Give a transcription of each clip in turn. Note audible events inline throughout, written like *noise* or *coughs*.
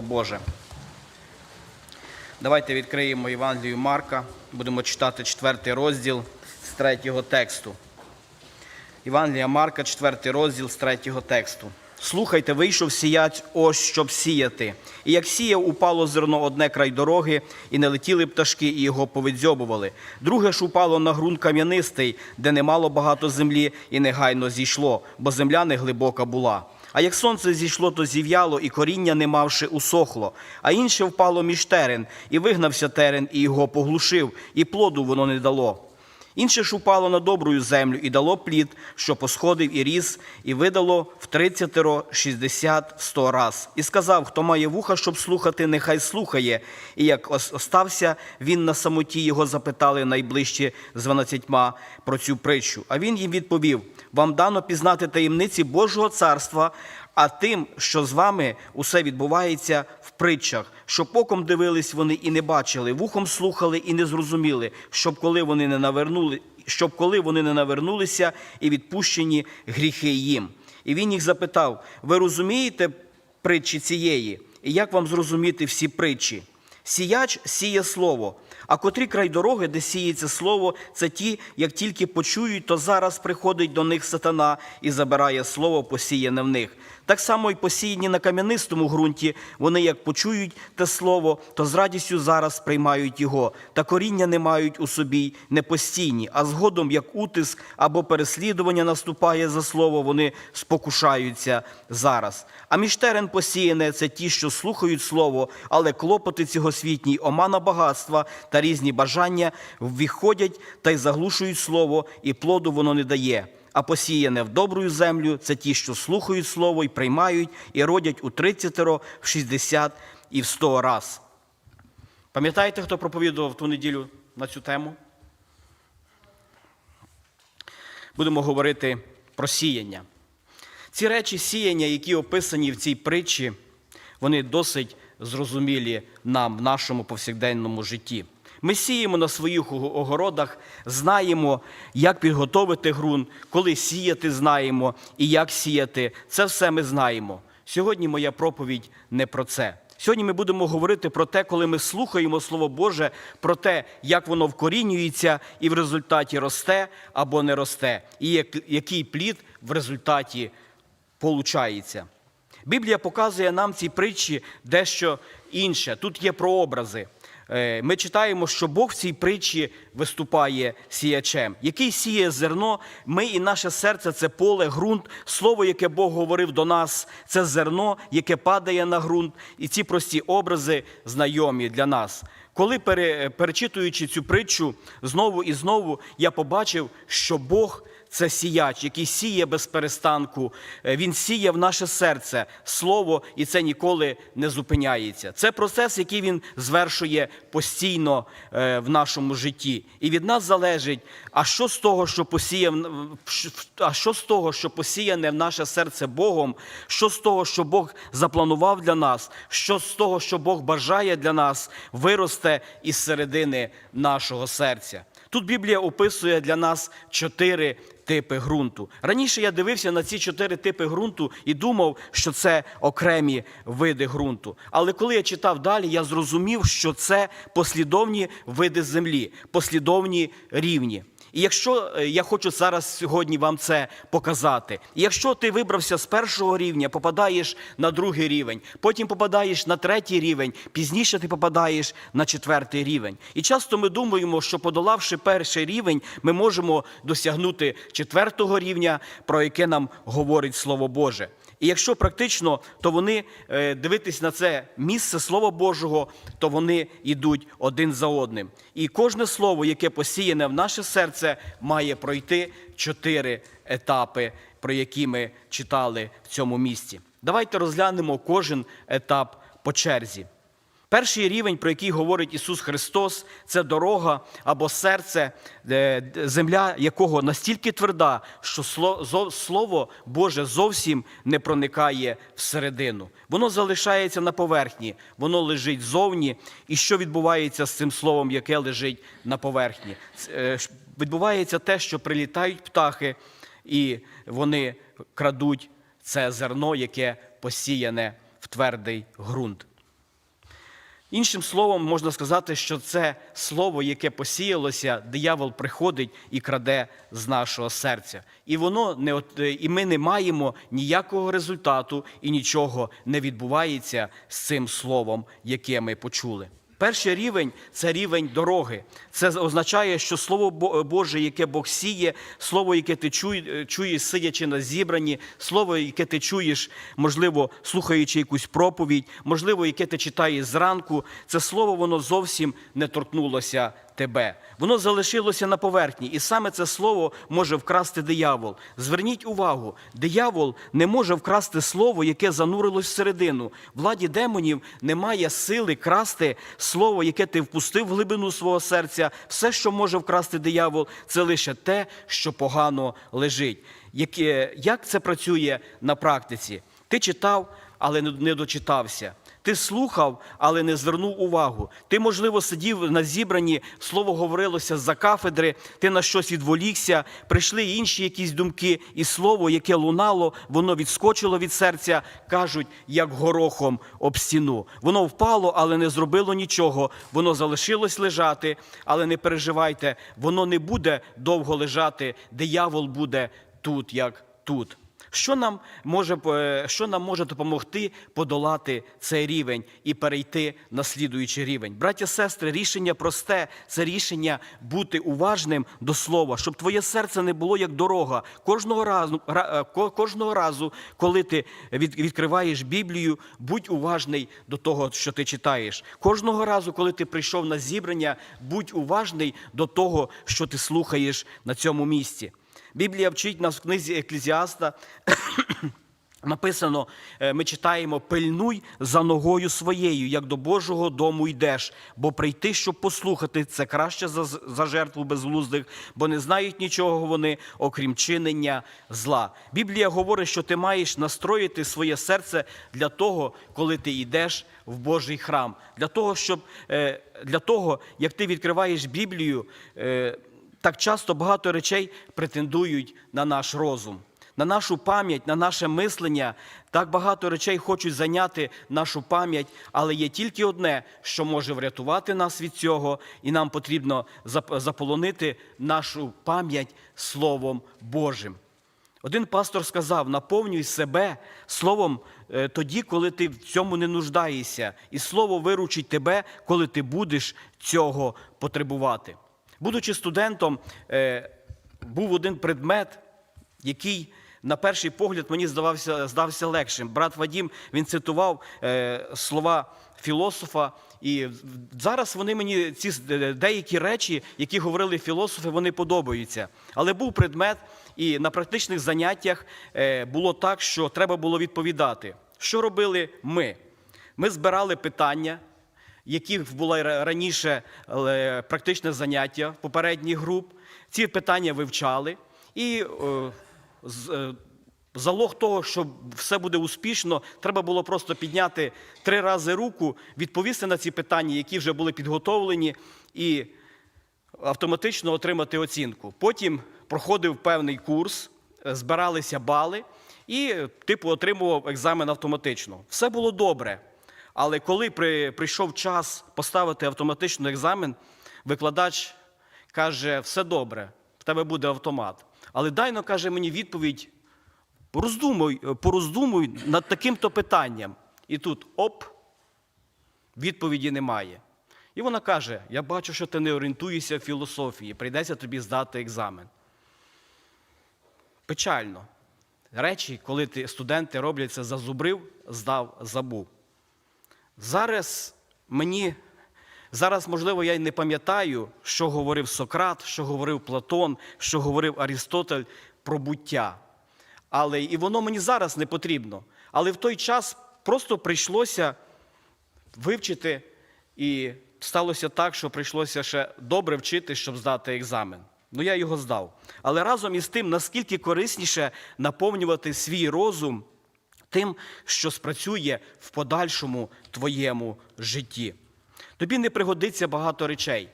Боже. Давайте відкриємо Євангелію Марка, будемо читати четвертий розділ з третього тексту. Євангелія Марка, четвертий розділ з третього тексту. Слухайте, вийшов сіяч ось, щоб сіяти. І як сіяв, упало зерно одне край дороги, і не летіли пташки, і його повидзьобували. Друге ж упало на ґрунт кам'янистий, де не мало багато землі, і негайно зійшло, бо земля не глибока була. А як сонце зійшло, то зів'яло, і коріння, не мавши, усохло. А інше впало між терен, і вигнався терен, і його поглушив, і плоду воно не дало. Інше ж упало на добрую землю і дало плід, що посходив і ріс, і видало в тридцятеро, шістдесят, сто раз. І сказав, хто має вуха, щоб слухати, нехай слухає. І як ос- остався він на самоті, його запитали найближчі з дванадцятьма про цю притчу. А він їм відповів: вам дано пізнати таємниці Божого царства, а тим, що з вами усе відбувається в притчах, щоб оком дивились вони і не бачили, вухом слухали і не зрозуміли, щоб коли вони не навернули, щоб коли вони не навернулися і відпущені гріхи їм. І він їх запитав: ви розумієте притчі цієї? І як вам зрозуміти всі притчі? Сіяч сіє слово. А котрі край дороги, де сіється слово, це ті, як тільки почують, то зараз приходить до них сатана і забирає слово, посіяне в них. Так само й посіяні на кам'янистому ґрунті, вони як почують те слово, то з радістю зараз приймають його, та коріння не мають у собі не постійні, а згодом, як утиск або переслідування наступає за слово, вони спокушаються зараз. А між терен посіяне це ті, що слухають слово, але клопоти цього світній, омана багатства та різні бажання виходять та й заглушують слово, і плоду воно не дає. А посіяне в добру землю це ті, що слухають слово і приймають, і родять у тридцятеро, в шістдесят і в сто раз. Пам'ятаєте, хто проповідував ту неділю на цю тему? Будемо говорити про сіяння. Ці речі сіяння, які описані в цій притчі, вони досить зрозумілі нам в нашому повсякденному житті. Ми сіємо на своїх огородах, знаємо, як підготовити ґрунт, коли сіяти знаємо і як сіяти. Це все ми знаємо. Сьогодні моя проповідь не про це. Сьогодні ми будемо говорити про те, коли ми слухаємо Слово Боже, про те, як воно вкорінюється і в результаті росте або не росте, і який плід в результаті получається. Біблія показує нам ці притчі дещо інше. Тут є прообрази. Е, Ми читаємо, що Бог в цій притчі виступає сіячем, який сіє зерно. Ми і наше серце це поле, ґрунт, слово, яке Бог говорив до нас, це зерно, яке падає на ґрунт. І ці прості образи знайомі для нас. Коли пере- перечитуючи цю притчу знову і знову, я побачив, що Бог це сіяч, який сіє без перестанку. Е, Він сіє в наше серце слово, і це ніколи не зупиняється. Це процес, який він звершує постійно е, в нашому житті. І від нас залежить, а що з того, що посіяв, а що з того, що посіяне в наше серце Богом, що з того, що Бог запланував для нас, що з того, що Бог бажає для нас, виросте із середини нашого серця. Тут Біблія описує для нас чотири типи ґрунту. Раніше я дивився на ці чотири типи ґрунту і думав, що це окремі види ґрунту. Але коли я читав далі, я зрозумів, що це послідовні види землі, послідовні рівні. І якщо е, я хочу зараз сьогодні вам це показати, якщо ти вибрався з першого рівня, попадаєш на другий рівень, потім попадаєш на третій рівень, пізніше ти попадаєш на четвертий рівень. І часто ми думаємо, що подолавши перший рівень, ми можемо досягнути четвертого рівня, про яке нам говорить Слово Боже. І якщо практично, то вони е, дивитись на це місце Слова Божого, то вони йдуть один за одним. І кожне слово, яке посіяне в наше серце, має пройти чотири етапи, про які ми читали в цьому місці. Давайте розглянемо кожен етап по черзі. Перший рівень, про який говорить Ісус Христос, це дорога або серце, е, земля якого настільки тверда, що Слово Боже зовсім не проникає всередину. Воно залишається на поверхні, воно лежить зовні. І що відбувається з цим словом, яке лежить на поверхні? Е, Відбувається те, що прилітають птахи, і вони крадуть це зерно, яке посіяне в твердий ґрунт. Іншим словом, можна сказати, що це слово, яке посіялося, диявол приходить і краде з нашого серця. І воно не е, і ми не маємо ніякого результату, і нічого не відбувається з цим словом, яке ми почули. Перший рівень це рівень дороги. Це означає, що слово Боже, яке Бог сіє, слово, яке ти е, чуєш, сидячи на зібранні, слово, яке ти чуєш, можливо, слухаючи якусь проповідь, можливо, яке ти читаєш зранку, це слово воно зовсім не торкнулося тебе. Воно залишилося на поверхні, і саме це слово може вкрасти диявол. Зверніть увагу, диявол не може вкрасти слово, яке занурилось всередину. Владі демонів немає сили красти слово, яке ти впустив в глибину свого серця. Все, що може вкрасти диявол, це лише те, що погано лежить. Як це працює на практиці? Ти читав, але не дочитався. Ти слухав, але не звернув увагу. Ти, можливо, сидів на зібранні, слово говорилося з-за кафедри, ти на щось відволікся, прийшли інші якісь думки, і слово, яке лунало, воно відскочило від серця, кажуть, як горохом об стіну. Воно впало, але не зробило нічого. Воно залишилось лежати, але не переживайте, воно не буде довго лежати, диявол буде тут, як тут. Що нам може, е, що нам може допомогти подолати цей рівень і перейти на слідуючий рівень? Браття, сестри, рішення просте це рішення бути уважним до слова, щоб твоє серце не було як дорога. Кожного разу, ра- е, кожного разу, коли ти від- відкриваєш Біблію, будь уважний до того, що ти читаєш. Кожного разу, коли ти прийшов на зібрання, будь уважний до того, що ти слухаєш на цьому місці. Біблія вчить нас в книзі Еклезіаста. *coughs* Написано, е, ми читаємо: пильнуй за ногою своєю, як до Божого дому йдеш, бо прийти, щоб послухати, це краще за, за жертву безглуздих, бо не знають нічого вони, окрім чинення зла. Біблія говорить, що ти маєш настроїти своє серце для того, коли ти йдеш в Божий храм, для того, щоб е, для того, як ти відкриваєш Біблію. Так часто багато речей претендують на наш розум, на нашу пам'ять, на наше мислення. Так багато речей хочуть зайняти нашу пам'ять, але є тільки одне, що може врятувати нас від цього, і нам потрібно заполонити нашу пам'ять Словом Божим. Один пастор сказав: наповнюй себе словом е, тоді, коли ти в цьому не нуждаєшся, і слово виручить тебе, коли ти будеш цього потребувати. Будучи студентом, е, був один предмет, який на перший погляд мені здавався, здався легшим. Брат Вадім він цитував е, слова філософа, і зараз вони мені ці е, деякі речі, які говорили філософи, вони подобаються. Але був предмет, і на практичних заняттях було так, що треба було відповідати. Що робили ми? Ми збирали питання, яких було раніше практичне заняття попередніх груп. Ці питання вивчали, і е, е, залог того, що все буде успішно, треба було просто підняти три рази руку, відповісти на ці питання, які вже були підготовлені, і автоматично отримати оцінку. Потім проходив певний курс, е, збиралися бали, і типу отримував екзамен автоматично. Все було добре. Але коли при, прийшов час поставити автоматично екзамен, викладач каже: все добре, в тебе буде автомат. Але дайно каже мені відповідь: роздумуй, пороздумуй над таким-то питанням. І тут оп, відповіді немає. І вона каже: Я бачу, що ти не орієнтуєшся в філософії, прийдеться тобі здати екзамен. Печально. Речі, коли ти, студенти роблять це зазубрив, здав, забув. Зараз мені, зараз, можливо, я й не пам'ятаю, що говорив Сократ, що говорив Платон, що говорив Арістотель про буття. Але і воно мені зараз не потрібно. Але в той час просто прийшлося вивчити, і сталося так, що прийшлося ще добре вчити, щоб здати екзамен. Ну, я його здав. Але разом із тим, наскільки корисніше наповнювати свій розум тим, що спрацює в подальшому твоєму житті. Тобі не пригодиться багато речей.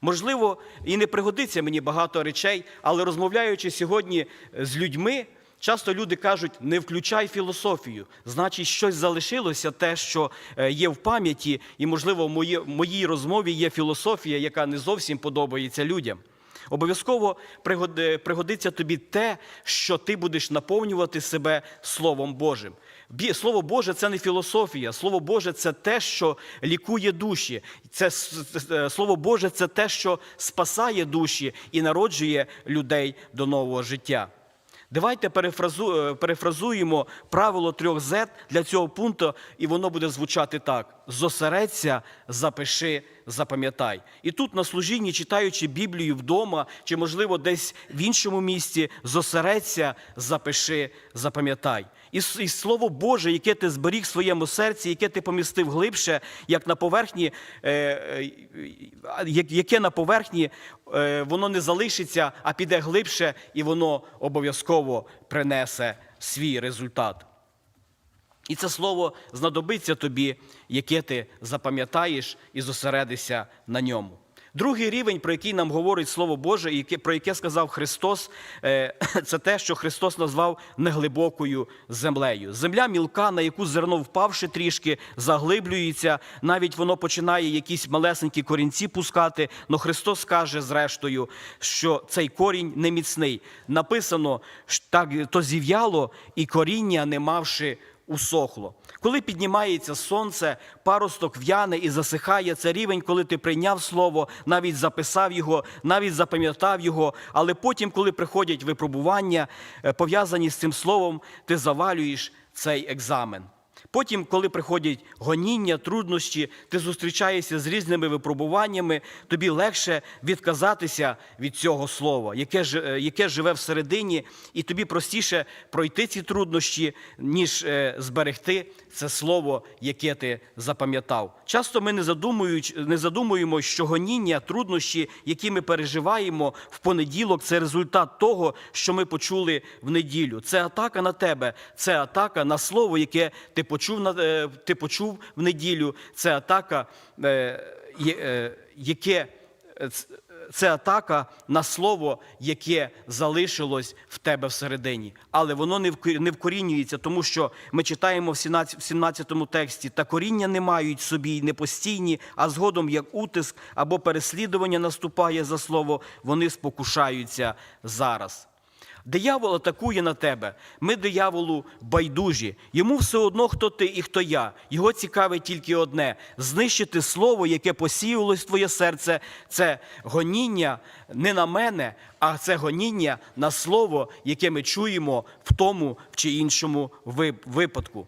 Можливо, і не пригодиться мені багато речей, але розмовляючи сьогодні з людьми, Часто люди кажуть, не включай філософію. Значить, щось залишилося, те, що е, є в пам'яті, і, можливо, в моїй розмові є філософія, яка не зовсім подобається людям. Обов'язково пригоди- пригодиться тобі те, що ти будеш наповнювати себе Словом Божим. Слово Боже це не філософія. Слово Боже це те, що лікує душі. Це е, Слово Боже це те, що спасає душі і народжує людей до нового життя. Давайте е, перефразуємо правило трьох Z для цього пункту, і воно буде звучати так: зосередься, запиши, запам'ятай. І тут на служінні, читаючи Біблію вдома, чи, можливо, десь в іншому місці, зосередься, запиши, запам'ятай. І, і слово Боже, яке ти зберіг в своєму серці, яке ти помістив глибше, як на поверхні, е, е, яке на поверхні, е, воно не залишиться, а піде глибше, і воно обов'язково принесе свій результат. І це слово знадобиться тобі, яке ти запам'ятаєш і зосередишся на ньому. Другий рівень, про який нам говорить Слово Боже, і про яке сказав Христос, е, *clears throat* це те, що Христос назвав неглибокою землею. Земля мілка, на яку зерно впавши трішки, заглиблюється, навіть воно починає якісь малесенькі корінці пускати. але Христос каже, зрештою, що цей корінь не міцний. Написано, так то зів'яло, і коріння, не мавши усохло. Коли піднімається сонце, паросток в'яне і засихає, це рівень, коли ти прийняв слово, навіть записав його, навіть запам'ятав його, але потім, коли приходять випробування, е, пов'язані з цим словом, ти завалюєш цей екзамен. Потім, коли приходять гоніння, труднощі, ти зустрічаєшся з різними випробуваннями, тобі легше відказатися від цього слова, яке, е, яке живе всередині, і тобі простіше пройти ці труднощі, ніж е, зберегти це слово, яке ти запам'ятав. Часто ми не, задумуємо, що гоніння, труднощі, які ми переживаємо в понеділок, це результат того, що ми почули в неділю. Це атака на тебе, це атака на слово, яке ти почув, на- е, ти почув в неділю. Це атака, е, е, яке. Це атака на слово, яке залишилось в тебе всередині. Але воно не вкорінюється, тому що ми читаємо в 17 в 17 тексті, та коріння не мають собі не постійні, а згодом, як утиск або переслідування наступає за слово, вони спокушаються зараз. Диявол атакує на тебе. Ми дияволу байдужі. Йому все одно, хто ти і хто я. Його цікавить тільки одне: знищити слово, яке посіялось в твоє серце. Це гоніння не на мене, а це гоніння на слово, яке ми чуємо в тому чи іншому випадку.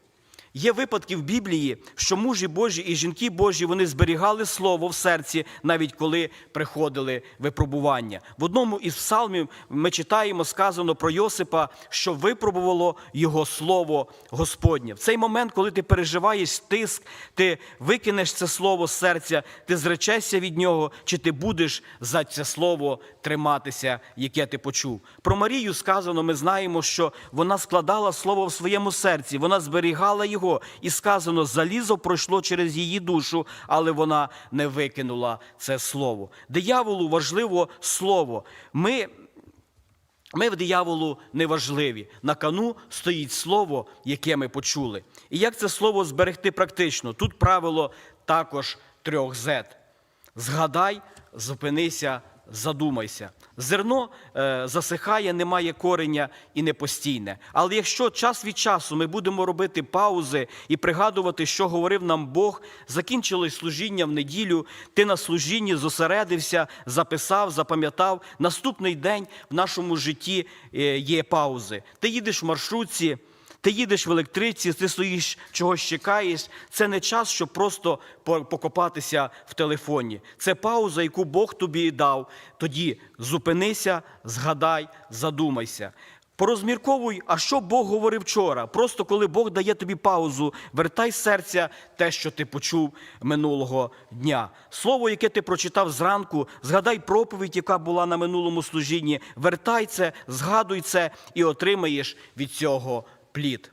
Є випадки в Біблії, що мужі Божі і жінки Божі вони зберігали слово в серці, навіть коли приходили випробування. В одному із псалмів ми читаємо сказано про Йосипа, що випробувало його слово Господнє. В цей момент, коли ти переживаєш тиск, ти викинеш це слово з серця, ти зречешся від нього, чи ти будеш за це слово триматися, яке ти почув. Про Марію сказано, ми знаємо, що вона складала слово в своєму серці, вона зберігала його, і сказано, залізо пройшло через її душу, але вона не викинула це слово. Дияволу важливо слово. Ми. Ми в дияволу не важливі. На кону стоїть слово, яке ми почули. І як це слово зберегти практично? Тут правило також трьох Z. Згадай, зупинися, задумайся. Зерно е, засихає, немає кореня і не постійне. Але якщо час від часу ми будемо робити паузи і пригадувати, що говорив нам Бог, закінчилось служіння в неділю, ти на служінні зосередився, записав, запам'ятав. Наступний день в нашому житті е, є паузи. Ти їдеш в маршрутці. Ти їдеш в електриці, ти стоїш, чогось чекаєш. Це не час, щоб просто покопатися в телефоні. Це пауза, яку Бог тобі дав. Тоді зупинися, згадай, задумайся. Порозмірковуй, а що Бог говорив вчора. Просто коли Бог дає тобі паузу, вертай серця те, що ти почув минулого дня. Слово, яке ти прочитав зранку, згадай проповідь, яка була на минулому служінні. Вертай це, згадуй це і отримаєш від цього плід.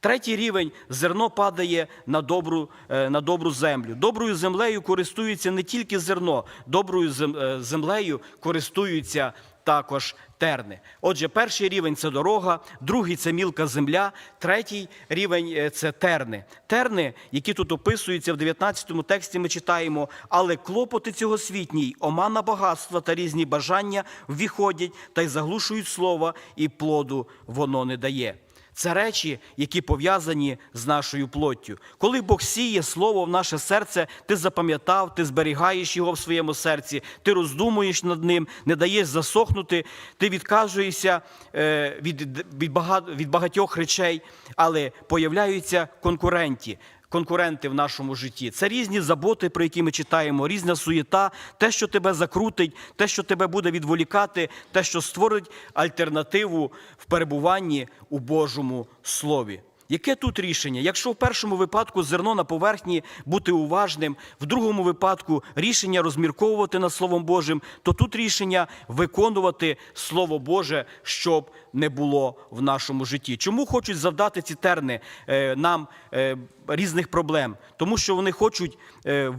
Третій рівень зерно падає на добру, е, на добру землю. Доброю землею користується не тільки зерно, доброю е, землею користуються також терни. Отже, перший рівень це дорога, другий це мілка земля, третій рівень е, це терни. Терни, які тут описуються в 19 тексті, ми читаємо, але клопоти цього світній, омана багатства та різні бажання ввіходять та й заглушують слова, і плоду воно не дає. Це речі, які пов'язані з нашою плоттю. Коли Бог сіє слово в наше серце, ти запам'ятав, ти зберігаєш його в своєму серці, ти роздумуєш над ним, не даєш засохнути, ти відказуєшся е, від, від, багат- від багатьох речей, але появляються конкуренті. Конкуренти в нашому житті. Це різні заботи, про які ми читаємо, різна суєта, те, що тебе закрутить, те, що тебе буде відволікати, те, що створить альтернативу в перебуванні у Божому Слові. Яке тут рішення? Якщо в першому випадку зерно на поверхні бути уважним, в другому випадку рішення розмірковувати над Словом Божим, то тут рішення виконувати Слово Боже, щоб не було в нашому житті. Чому хочуть завдати ці терни е, нам е, різних проблем? Тому що вони хочуть, е,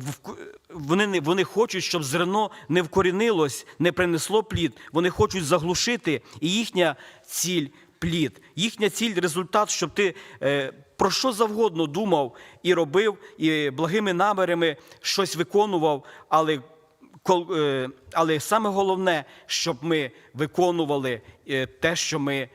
вони, вони хочуть, щоб зерно не вкорінилось, не принесло плід. Вони хочуть заглушити, і їхня ціль плід. Їхня ціль, результат, щоб ти е, про що завгодно думав і робив, і благими намірами щось виконував, але, е, але саме головне, щоб ми виконували е, те, що ми.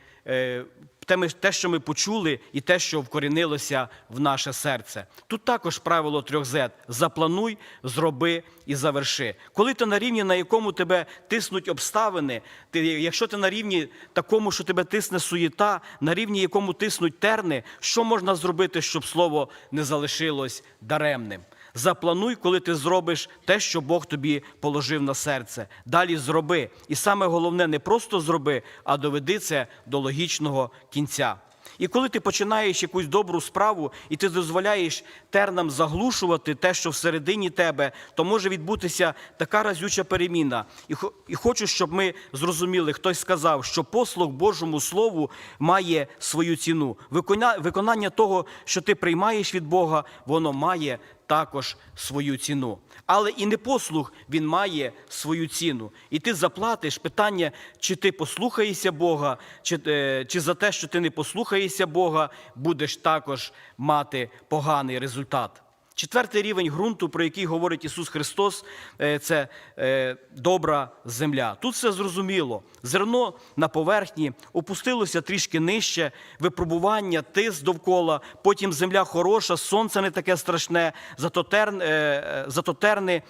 Те, ми, те, що ми почули, і те, що вкорінилося в наше серце. Тут також правило трьох Z – заплануй, зроби і заверши. Коли ти на рівні, на якому тебе тиснуть обставини, ти, якщо ти на рівні такому, що тебе тисне суєта, на рівні якому тиснуть терни, що можна зробити, щоб слово не залишилось даремним? Заплануй, коли ти зробиш те, що Бог тобі положив на серце. Далі зроби. І саме головне, не просто зроби, а доведи це до логічного кінця. І коли ти починаєш якусь добру справу, і ти дозволяєш тернам заглушувати те, що всередині тебе, то може відбутися така разюча переміна. І, хо- і хочу, щоб ми зрозуміли, хтось сказав, що послуг Божому Слову має свою ціну. Викона- Виконання того, що ти приймаєш від Бога, воно має також свою ціну. Але і непослух він має свою ціну. І ти заплатиш питання, чи ти послухаєшся Бога, чи, е, чи за те, що ти не послухаєшся Бога, будеш також мати поганий результат. Четвертий рівень ґрунту, про який говорить Ісус Христос, е, це е, добра земля. Тут все зрозуміло. Зерно на поверхні опустилося трішки нижче, випробування, тиск довкола, потім земля хороша, сонце не таке страшне, зато, терн, е, зато терни.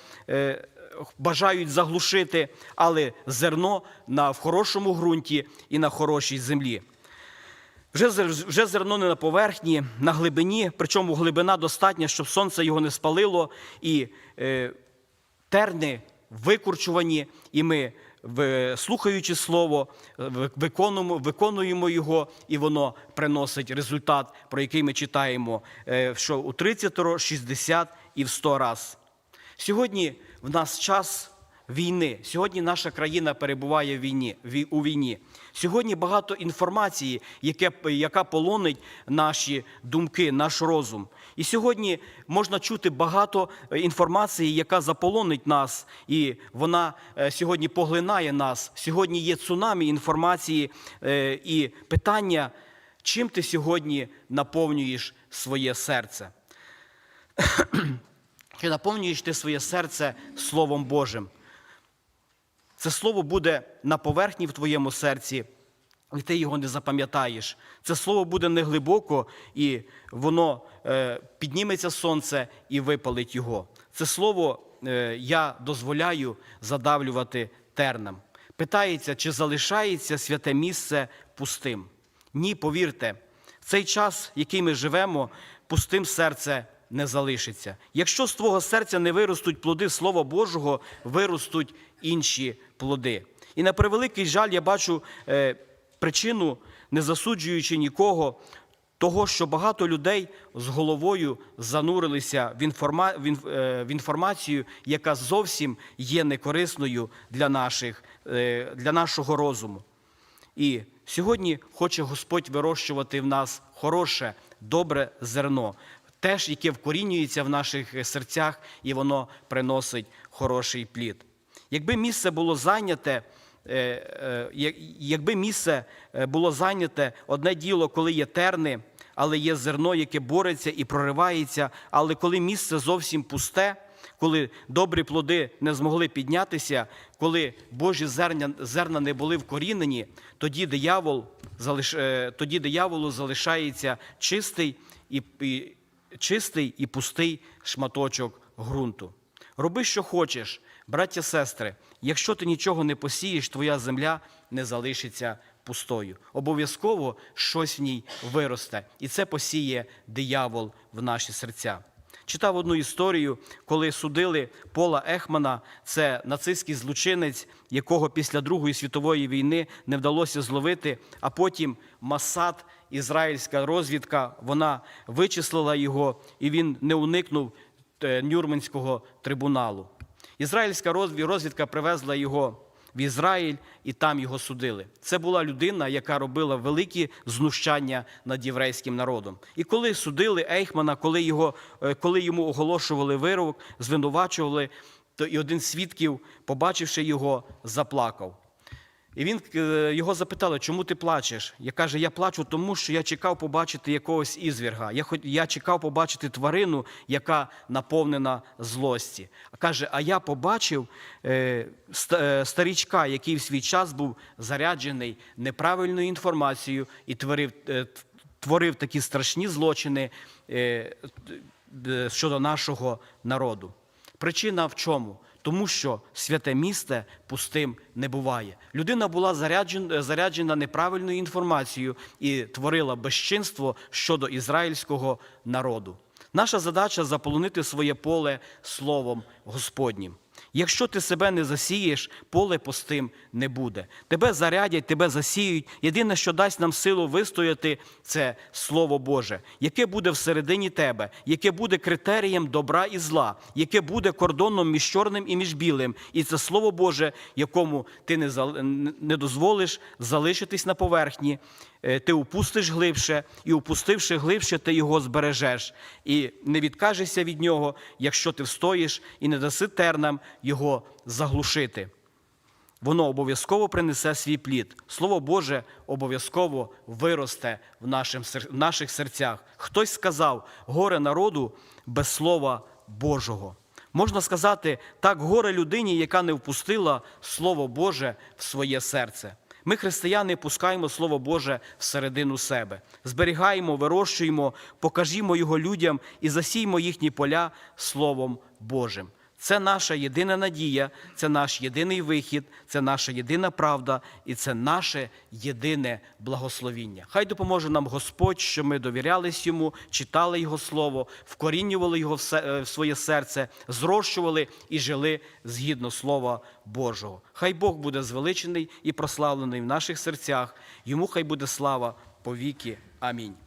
Бажають заглушити, але зерно на, в хорошому ґрунті і на хорошій землі. Вже, вже зерно не на поверхні, на глибині, причому глибина достатня, щоб сонце його не спалило, і е, терни викорчувані, і ми, слухаючи слово, виконуємо, виконуємо його, і воно приносить результат, про який ми читаємо, е, що у 30, 60 і в 100 раз. Сьогодні в нас час війни. Сьогодні наша країна перебуває в війні, у війні. Сьогодні багато інформації, яка полонить наші думки, наш розум. І сьогодні можна чути багато е, інформації, яка заполонить нас, і вона е, сьогодні поглинає нас. Сьогодні є цунамі інформації е, і питання, чим ти сьогодні наповнюєш своє серце. *clears throat* Чи наповнюєш ти своє серце Словом Божим? Це слово буде на поверхні в твоєму серці, і ти його не запам'ятаєш. Це слово буде неглибоко, і воно е, підніметься сонце і випалить його. Це слово е, я дозволяю задавлювати тернам. Питається, чи залишається святе місце пустим? Ні, повірте, в цей час, який ми живемо, пустим серце не залишиться. Якщо з твого серця не виростуть плоди Слова Божого, виростуть інші плоди. І на превеликий жаль, я бачу е, причину, не засуджуючи нікого, того, що багато людей з головою занурилися в, інформа... в, е, інформацію, яка зовсім є некорисною для, наших, е, для нашого розуму. І сьогодні хоче Господь вирощувати в нас хороше, добре зерно, теж, яке вкорінюється в наших серцях, і воно приносить хороший плід. Якби місце було зайняте е, е, як- якби місце е, було зайняте, одне діло, коли є терни, але є зерно, яке бореться і проривається, але коли місце зовсім пусте, коли добрі плоди не змогли піднятися, коли Божі зерня, зерна не були вкорінені, тоді диявол е, тоді дияволу залишається чистий і, і, чистий і пустий шматочок ґрунту. Роби, що хочеш, браття, сестри. Якщо ти нічого не посієш, твоя земля не залишиться пустою. Обов'язково щось в ній виросте, і це посіє диявол в наші серця. Читав одну історію, коли судили Пола Ехмана, це нацистський злочинець, якого після Другої світової війни не вдалося зловити, а потім Масад, ізраїльська розвідка, вона вичислила його, і він не уникнув е, Нюрнберзького трибуналу. Ізраїльська розвідка привезла його в Ізраїль і там його судили. Це була людина, яка робила великі знущання над єврейським народом. І коли судили Ейхмана, коли, його, е, коли йому оголошували вирок, звинувачували, то і один з свідків, побачивши його, заплакав. І він е, його запитали, чому ти плачеш? Я каже, я плачу тому, що я чекав побачити якогось ізвірга. Я, я чекав побачити тварину, яка наповнена злості. Каже, а я побачив е, е, старічка, який в свій час був заряджений неправильною інформацією і творив, е, творив такі страшні злочини е, щодо нашого народу. Причина в чому? Тому що святе місце пустим не буває. Людина була заряджена, неправильною інформацією і творила безчинство щодо ізраїльського народу. Наша задача заполонити своє поле словом Господнім. Якщо ти себе не засієш, поле пустим не буде. Тебе зарядять, тебе засіють. Єдине, що дасть нам силу вистояти, це Слово Боже, яке буде всередині тебе, яке буде критерієм добра і зла, яке буде кордоном між чорним і між білим. І це Слово Боже, якому ти не, дозволиш залишитись на поверхні. Е, Ти упустиш глибше, і упустивши глибше, ти його збережеш. І не відкажешся від нього, якщо ти встоїш і не даси тернам його заглушити. Воно обов'язково принесе свій плід. Слово Боже обов'язково виросте в, наших серцях. Хтось сказав: горе народу без Слова Божого. Можна сказати, так горе людині, яка не впустила Слово Боже в своє серце. Ми, християни, пускаємо Слово Боже всередину себе, зберігаємо, вирощуємо, покажімо його людям і засіймо їхні поля Словом Божим. Це наша єдина надія, це наш єдиний вихід, це наша єдина правда і це наше єдине благословіння. Хай допоможе нам Господь, що ми довірялись йому, читали Його Слово, вкорінювали його е, в своє серце, зрощували і жили згідно Слова Божого. Хай Бог буде звеличений і прославлений в наших серцях. Йому хай буде слава повіки. Амінь.